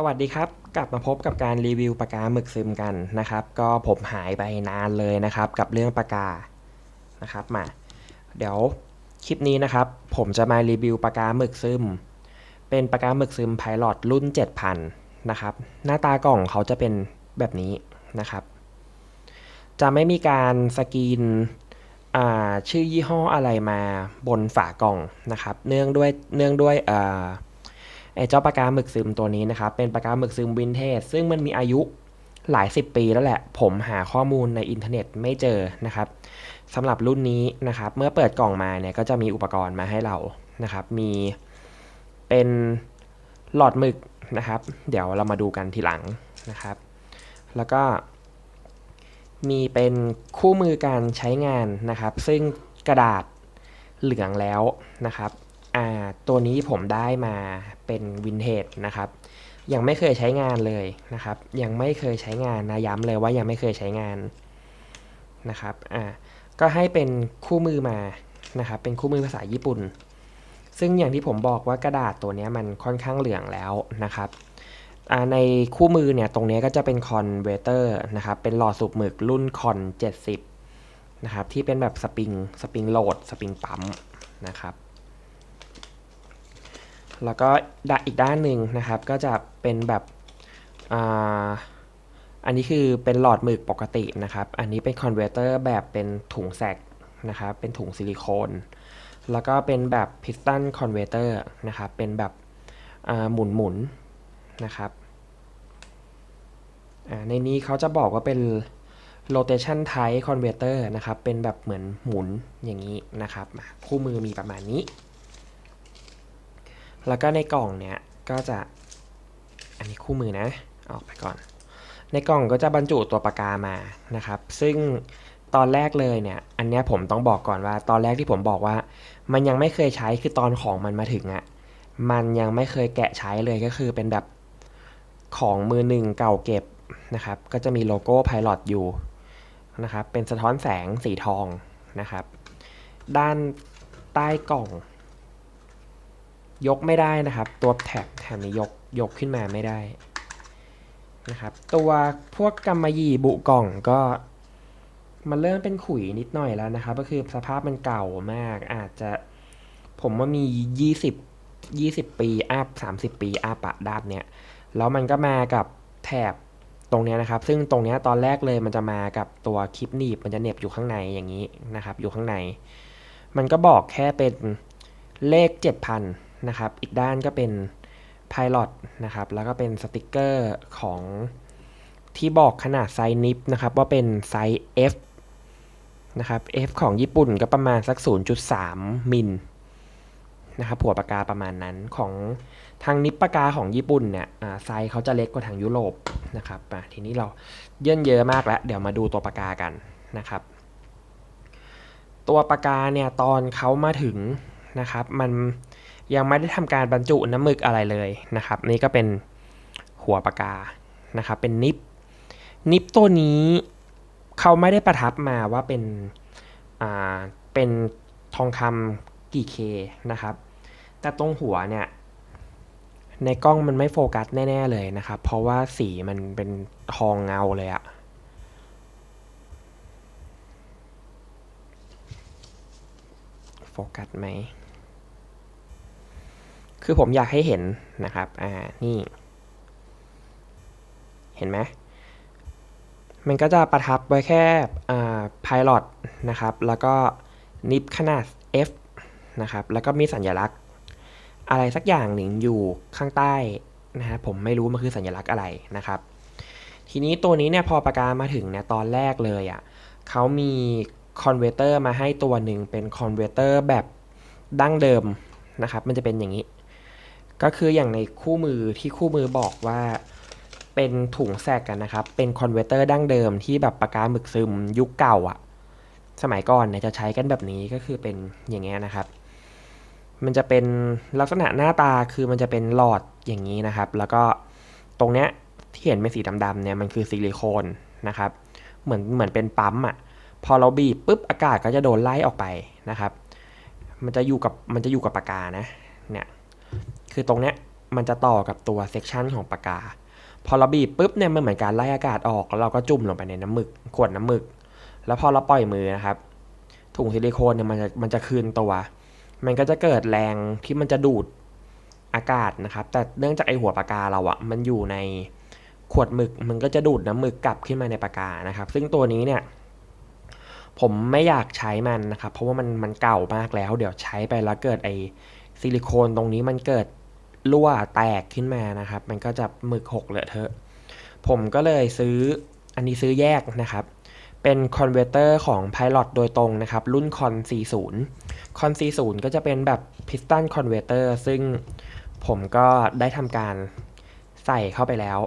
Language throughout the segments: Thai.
สวัสดีครับ กลับมาพบกับการรีวิวปากกาหมึกซึมกันนะครับ ก็ผมหายไปนานเลยนะครับ กับเรื่องปากกานะครับมา เดี๋ยวคลิปนี้นะครับ ผมจะมารีวิวปากกาหมึกซึม เป็นปากกาหมึกซึมไพลอตรุ่น 7000 นะครับ หน้าตากล่องเขาจะเป็นแบบนี้นะครับ จะไม่มีการสกรีนอ่าชื่อยี่ห้ออะไรมาบนฝากล่องนะครับ เนื่องด้วยเนื่องด้วยอ่า ไอ้เจ้าปากกาหมึกซึมตัวนี้นะครับ เป็นปากกาหมึกซึมวินเทจซึ่งมันมีอายุหลายสิบปีแล้วแหละ ผมหาข้อมูลในอินเทอร์เน็ตไม่เจอนะครับสำหรับรุ่นนี้นะครับ เมื่อเปิดกล่องมาเนี่ยก็จะมีอุปกรณ์มาให้เรานะครับ มีเป็นหลอดหมึกนะครับ เดี๋ยวเรามาดูกันทีหลังนะครับ แล้วก็มีเป็นคู่มือการใช้งานนะครับ ซึ่งกระดาษเหลืองแล้วนะครับ อ่าตัวนี้ผมได้มาเป็นวินเทจนะครับ ยังไม่เคยใช้งานเลยนะครับ ยังไม่เคยใช้งานนะย้ำเลยว่ายังไม่เคยใช้งานนะครับอ่าก็ให้เป็นคู่มือมานะครับ เป็นคู่มือภาษาญี่ปุ่น ซึ่งอย่างที่ผมบอกว่ากระดาษตัวนี้มันค่อนข้างเหลืองแล้วนะครับในคู่มือเนี่ยตรงนี้ก็จะเป็นคอนเวเตอร์นะครับ เป็นหลอดสูบหมึกรุ่นคอน70นะครับที่เป็นแบบสปริงสปริงโหลดสปริงปั๊มนะครับ แล้วก็ด้านอีกด้านหนึ่งนะครับก็จะเป็นแบบอ่าอันนี้คือเป็นหลอดหมึกปกตินะครับ อันนี้เป็นคอนเวอร์เตอร์แบบเป็นถุงแสกนะครับ เป็นถุงซิลิโคน แล้วก็เป็นแบบพิสตันคอนเวอร์เตอร์นะครับ เป็นแบบหมุนหมุนๆนะครับในนี้เขาจะบอกว่าเป็น rotation type converter นะครับ เป็นแบบเหมือนหมุนอย่างนี้นะครับ คู่มือมีประมาณนี้ แล้วก็ในกล่องเนี่ยก็จะอันนี้คู่มือนะออกไปก่อน ในกล่องก็จะบรรจุตัวปากกามานะครับ ซึ่งตอนแรกเลยเนี่ยอันเนี้ยผมต้องบอกก่อนว่า ตอนแรกที่ผมบอกว่า มันยังไม่เคยใช้คือตอนของมันมาถึงอะ่ะมันยังไม่เคยแกะใช้เลยก็คือเป็นแบบของมือหนึ่งเก่าเก็บนะครับ ก็จะมีโลโก้ Pilot อยู่นะครับ เป็นสะท้อนแสงสีทองนะครับ ด้านใต้กล่อง ยกไม่ได้นะครับ ตัวแถบแถบนี้ยกยกขึ้นมาไม่ได้นะครับ ตัวพวกกำมะหยี่บุกล่องก็มันเริ่มเป็นขุยนิดหน่อยแล้วนะครับ ก็คือสภาพมันเก่ามาก อาจจะผมว่ามี 20 20 ปีอัพ30 ปีอัพอะด้านเนี้ยแล้วมันก็มากับแถบตรงนี้นะครับ ซึ่งตรงนี้ตอนแรกเลยมันจะมากับตัวคลิปหนีบมันจะเน็บอยู่ข้างในอย่างนี้นะครับ อยู่ข้างใน มันก็บอกแค่เป็นเลข 7,000 นะครับ อีกด้านก็เป็น Pilot นะครับ แล้วก็เป็นสติกเกอร์ของที่บอกขนาดไซส์นิฟนะครับ ว่าเป็นไซส์ F นะครับ F ของญี่ปุ่นก็ประมาณสัก 0.3 มิลนะครับหัวปากกาประมาณนั้นของทางนิปปากกาของญี่ปุ่นเนี่ยไซส์เขาจะเล็กกว่าทางยุโรปนะครับทีนี้เราเยื่นเยอะมากแล้ว เดี๋ยวมาดูตัวปากกากันนะครับ ตัวปากกาเนี่ยตอนเขามาถึงนะครับ มัน ยังไม่ได้ทำการบรรจุน้ำหมึกอะไรเลยนะครับ นี่ก็เป็นหัวปากกานะครับ เป็นนิปนิปตัวนี้เขาไม่ได้ประทับมาว่าเป็นอ่าเป็นทองคำกี่เคนะครับ แต่ตรงหัวเนี่ยในกล้องมันไม่โฟกัสแน่ ๆ เลยนะครับ เพราะว่าสีมันเป็นทองเงาเลยอะโฟกัสไหม คือผมอยากให้เห็นนะครับ อ่า นี่ เห็นไหมมันก็จะประทับไว้แค่อ่า Pilot นะครับ แล้วก็นิบขนาด F นะครับ แล้วก็มีสัญลักษณ์ อะไรสักอย่างหนึ่งอยู่ข้างใต้นะฮะ ผมไม่รู้มันคือสัญลักษณ์อะไรนะครับ ทีนี้ตัวนี้เนี่ยพอปากกามาถึงเนี่ยตอนแรกเลยอะ่ะเขามีคอนเวอร์เตอร์มาให้ตัวหนึ่งเป็นคอนเวอร์เตอร์แบบดั้งเดิมนะครับ มันจะเป็นอย่างนี้ ก็คืออย่างในคู่มือที่คู่มือบอกว่าเป็นถุงแสกกันนะครับ เป็นคอนเวอร์เตอร์ดั้งเดิมที่แบบปากกาหมึกซึมยุคเก่าอะ่ะสมัยก่อนเนี่ยจะใช้กันแบบนี้ก็คือเป็นอย่างเงี้ยนะครับ มันจะเป็นลักษณะหน้าตาคือมันจะเป็นหลอดอย่างนี้นะครับ แล้วก็ตรงเนี้ยที่เห็นเป็นสีดำๆเนี่ยมันคือซิลิโคนนะครับ เหมือนเหมือนเป็นปั๊มอะพอเราบีบปุ๊บอากาศก็จะโดนไล่ออกไปนะครับ มันจะอยู่กับมันจะอยู่กับปากกานะเนี่ย คือตรงเนี้ยมันจะต่อกับตัวเซกชันของปากกา พอเราบีบปุ๊บเนี่ยมันเหมือนการไล่อากาศออกแล้วเราก็จุ่มลงไปในน้ำหมึกขวดน้ำหมึก แล้วพอเราปล่อยมือนะครับ ถุงซิลิโคนเนี่ยมันจะมันจะคืนตัว มันก็จะเกิดแรงที่มันจะดูดอากาศนะครับ แต่เนื่องจากไอหัวปากกาเราอะมันอยู่ในขวดหมึก มันก็จะดูดน้ำหมึกกลับขึ้นมาในปากกานะครับ ซึ่งตัวนี้เนี่ยผมไม่อยากใช้มันนะครับ เพราะว่ามันมันเก่ามากแล้ว เดี๋ยวใช้ไปแล้วเกิดไอซิลิโคนตรงนี้มันเกิด รั่วแตกขึ้นมานะครับ มันก็จะหมึกหกเลอเทอะ ผมก็เลยซื้ออันนี้ซื้อแยกนะครับ เป็นคอนเวอร์เตอร์ของ Pilot โดยตรงนะครับ รุ่น Con 40 Con 40ก็จะเป็นแบบ Piston Converter ซึ่งผมก็ได้ทำการใส่เข้าไปแล้ว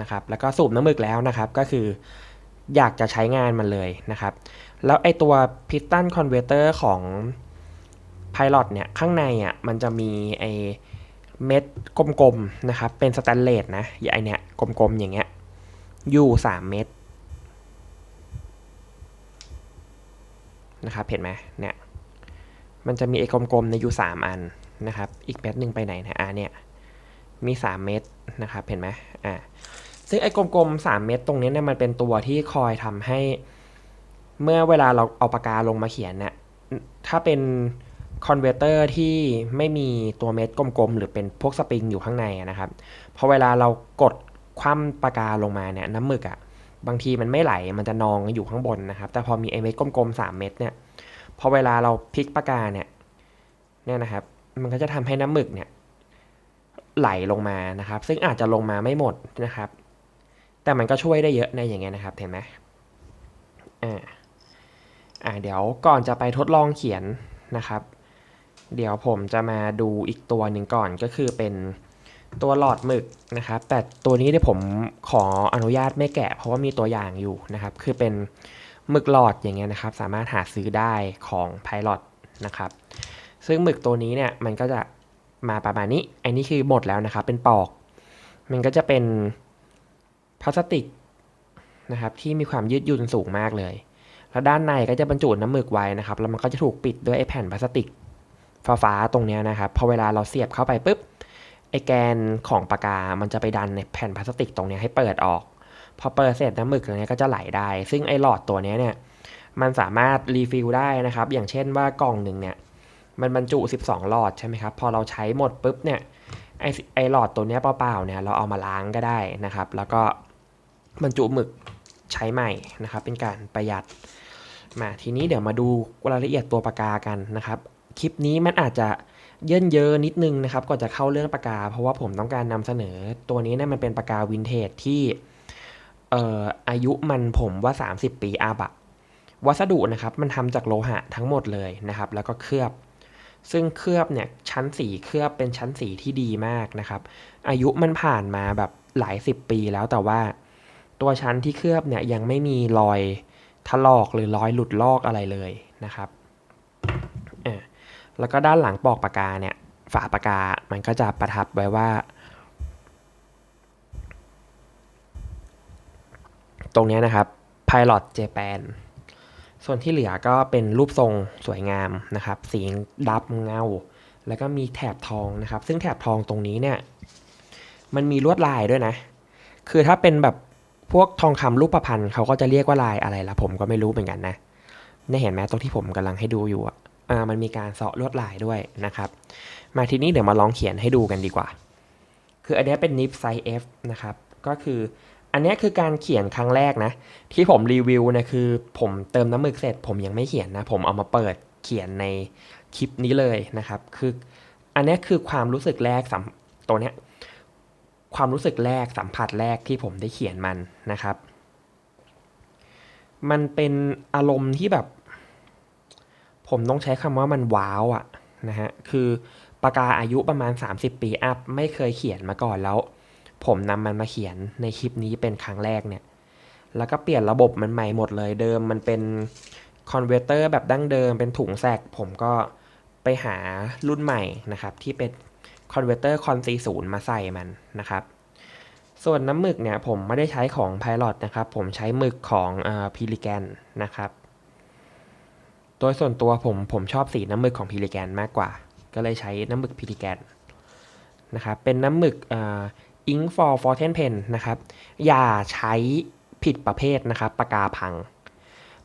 นะครับ แล้วก็สูบน้ำหมึกแล้วนะครับ ก็คืออยากจะใช้งานมันเลยนะครับ แล้วไอตัว Piston Converter ของ Pilot เนี่ย ข้างในอะมันจะมีไอ เม็ดกลมๆนะครับ เป็นสแตนเลสนะอย่าไอเนี่ยกลมๆอย่างเงี้ยอยู่3เม็ดนะครับเห็นไหมเนี่ยมันจะมีไอ้กลมๆในอยู่3อันนะครับ อีกเม็ดหนึ่งไปไหนนะอ่าเนี่ยมี 3 เม็ดนะครับเห็นไหมอ่าซึ่งไอ้กลมๆ 3 เม็ดตรงนี้เนี่ยมันเป็นตัวที่คอยทำให้ เมื่อเวลาเราเอาปากกาลงมาเขียนเนี่ยถ้าเป็น คอนเวอร์เตอร์ที่ไม่มีตัวเม็ดกลมๆ หรือเป็นพวกสปริงอยู่ข้างในนะครับพอเวลาเรากดคว่ำปากกาลงมาเนี่ยน้ำหมึกอะบางทีมันไม่ไหลมันจะนองอยู่ข้างบนนะครับ แต่พอมีไอเม็ดกลมๆ 3 เม็ดเนี่ยพอเวลาเราพลิกปากกาเนี่ยเนี่ยนะครับ มันก็จะทำให้น้ำหมึกเนี่ยไหลลงมานะครับ ซึ่งอาจจะลงมาไม่หมดนะครับ แต่มันก็ช่วยได้เยอะในอย่างเงี้ยนะครับเห็นไหมอ่าอ่าเดี๋ยวก่อนจะไปทดลองเขียนนะครับ เดี๋ยวผมจะมาดูอีกตัวหนึ่งก่อนก็คือเป็นตัวหลอดหมึกนะครับ แต่ตัวนี้เนี่ยผมขออนุญาตไม่แกะ เพราะว่ามีตัวอย่างอยู่นะครับ คือเป็นหมึกหลอดอย่างเงี้ยนะครับ สามารถหาซื้อได้ของ Pilot นะครับ ซึ่งหมึกตัวนี้เนี่ยมันก็จะมาประมาณนี้ อันนี้คือหมดแล้วนะครับ เป็นปอก มันก็จะเป็นพลาสติกนะครับที่มีความยืดหยุ่นสูงมากเลย แล้วด้านในก็จะบรรจุน้ำหมึกไว้นะครับ แล้วมันก็จะถูกปิดด้วยไอแผ่นพลาสติก ฟ้าๆตรงนี้นะครับพอเวลาเราเสียบเข้าไปปุ๊บไอแกนของปากกา มันจะไปดันในแผ่นพลาสติกตรงนี้ให้เปิดออก พอเปิดเสร็จน้ำหมึกตรงเนี้ยก็จะไหลได้ ซึ่งไอหลอดตัวนี้เนี่ยมันสามารถรีฟิลได้นะครับ อย่างเช่นว่ากล่องหนึ่งเนี่ยมันบรรจุ 12 หลอดใช่ไหมครับ พอเราใช้หมดปุ๊บเนี่ยไอไอหลอดตัวนี้เปล่าๆเนี่ยเราเอามาล้างก็ได้นะครับ แล้วก็บรรจุหมึกใช้ใหม่นะครับ เป็นการประหยัดมาทีนี้เดี๋ยวมาดูรายละเอียดตัวปากกากันนะครับ คลิปนี้มันอาจจะเยินเยอะนิดนึงนะครับก่อนจะเข้าเรื่องปากกา เพราะว่าผมต้องการนำเสนอตัวนี้เนี่ยมันเป็นปากกาวินเทจที่เอ่ออายุมันผมว่า 30 ปีอาบะวัสดุนะครับมันทำจากโลหะทั้งหมดเลยนะครับ แล้วก็เคลือบ ซึ่งเคลือบเนี่ยชั้นสีเคลือบเป็นชั้นสีที่ดีมากนะครับ อายุมันผ่านมาแบบหลายสิบปีแล้วแต่ว่า ตัวชั้นที่เคลือบเนี่ยยังไม่มีรอยถลอกหรือรอยหลุดลอกอะไรเลยนะครับ แล้วก็ด้านหลังปอกปากกาเนี่ยฝาปากกา มันก็จะประทับไว้ว่า ตรงนี้นะครับ Pilot Japan ส่วนที่เหลือก็เป็นรูปทรงสวยงามนะครับ สีดับเงา แล้วก็มีแถบทองนะครับ ซึ่งแถบทองตรงนี้เนี่ย มันมีลวดลายด้วยนะ คือถ้าเป็นแบบพวกทองคำรูปประพรรณเขาก็จะเรียกว่าลายอะไรละผมก็ไม่รู้เหมือนกันนะนี่เห็นไหมตรงที่ผมกำลังให้ดูอยู่อะ มันมีการเสาะลวดลายด้วยนะครับ มาทีนี้เดี๋ยวมาลองเขียนให้ดูกันดีกว่า คืออันนี้เป็นนิฟไซส์ F นะครับ ก็คืออันนี้คือการเขียนครั้งแรกนะ ที่ผมรีวิวนะคือผมเติมน้ำมึกเสร็จ ผมยังไม่เขียนนะ ผมเอามาเปิดเขียนในคลิปนี้เลยนะครับ คืออันนี้คือความรู้สึกแรกสัมตัวเนี้ยความรู้สึกแรกสัมผัสแรกที่ผมได้เขียนมันนะครับ มันเป็นอารมณ์ที่แบบ ผมต้องใช้คำว่ามันว้าวอะนะฮะ คือปากกาอายุประมาณ 30 ปีอัพไม่เคยเขียนมาก่อนแล้ว ผมนำมันมาเขียนในคลิปนี้เป็นครั้งแรกเนี่ย แล้วก็เปลี่ยนระบบมันใหม่หมดเลยเดิมมันเป็นคอนเวอร์เตอร์แบบดั้งเดิมเป็นถุงแสกผมก็ไปหารุ่นใหม่นะครับ ที่เป็นคอนเวอร์เตอร์คอนซีศูนย์มาใส่มันนะครับ ส่วนน้ำหมึกเนี่ยผมไม่ได้ใช้ของ Pilot นะครับ ผมใช้หมึกของพิลิแกนนะครับ ดยส่วนตัวผมผมชอบสีน้ำหมึกของพิลิแกนมากกว่า ก็เลยใช้น้ำหมึกพิลิแกนนะครับเป็นน้ำหมึกอิงฟอร์ฟอร์เทนเพนนะครับอย่าใช้ผิดประเภทนะครับปากกาพัง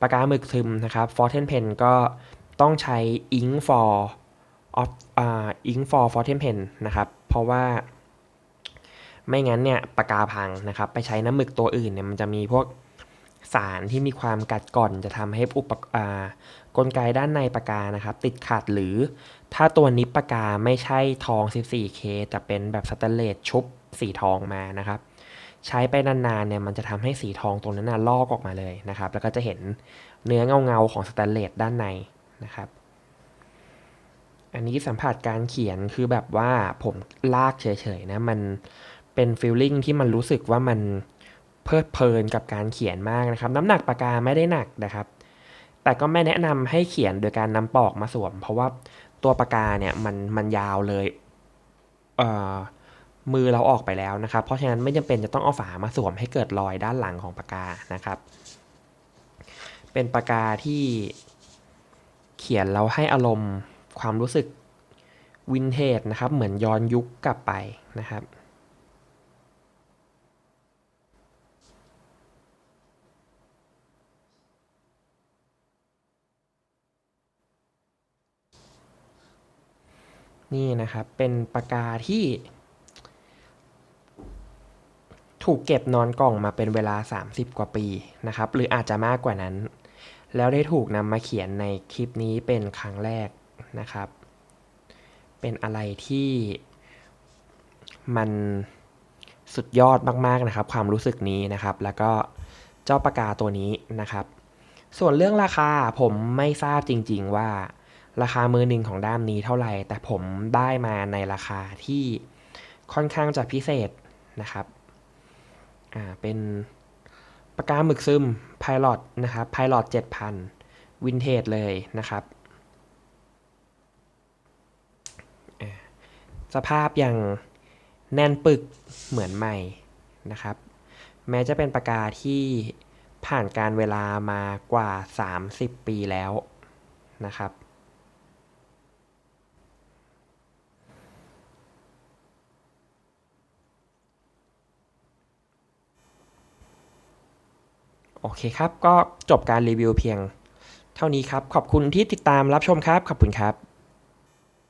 ปากกาหมึกซึมนะครับฟอร์เทนเพนก็ต้องใช้อิงฟอร์ออฟอิงฟอร์ฟอร์เทนเพนนะครับเพราะว่าไม่งั้นเนี่ยปากกาพังนะครับไปใช้น้ำหมึกตัวอื่นเนี่ยมันจะมีพวก สารที่มีความกัดก่อนจะทำให้อุปกลไกด้านในปากกานะครับ ติดขัดหรือถ้าตัวนิปปากกาไม่ใช่ทอง 14K แต่เป็นแบบสแตนเลสชุบสีทองมานะครับ ใช้ไปนานๆเนี่ยมันจะทำให้สีทองตรงนั้นนะลอกออกมาเลยนะครับ แล้วก็จะเห็นเนื้อเงาๆของสแตนเลสด้านในนะครับอันนี้สัมผัสการเขียนคือแบบว่าผมลากเฉยๆนะมันเป็นฟีลลิ่งที่มันรู้สึกว่ามัน เพลิดเพลินกับการเขียนมากนะครับ น้ำหนักปากกาไม่ได้หนักนะครับ แต่ก็ไม่แนะนำให้เขียนโดยการนำปอกมาสวม เพราะว่าตัวปากกาเนี่ยมันมันยาวเลยเอ่อมือเราออกไปแล้วนะครับ เพราะฉะนั้นไม่จำเป็นจะต้องเอาฝามาสวมให้เกิดรอยด้านหลังของปากกานะครับ เป็นปากกาที่เขียนเราให้อารมณ์ความรู้สึกวินเทจนะครับ เหมือนย้อนยุคกลับไปนะครับ นี่นะครับ เป็นปากกาที่ ถูกเก็บนอนกล่องมาเป็นเวลา 30 กว่าปีนะครับ หรืออาจจะมากกว่านั้น แล้วได้ถูกนำมาเขียนในคลิปนี้เป็นครั้งแรกนะครับ เป็นอะไรที่มันสุดยอดมากๆนะครับ ความรู้สึกนี้นะครับ แล้วก็เจ้าปากกาตัวนี้นะครับ ส่วนเรื่องราคาผมไม่ทราบจริง ๆว่า ราคามือหนึ่งของด้ามนี้เท่าไหร่ แต่ผมได้มาในราคาที่ค่อนข้างจะพิเศษนะครับอ่าเป็นปากกาหมึกซึม Pilot นะครับ Pilot 7000 วินเทจเลยนะครับ สภาพยังแน่นปึกเหมือนใหม่นะครับ แม้จะเป็นปากกาที่ผ่านการเวลามากว่า 30 ปีแล้วนะครับ โอเคครับ ก็จบการรีวิวเพียง เท่านี้ครับ ขอบคุณที่ติดตามรับชมครับ ขอบคุณครับ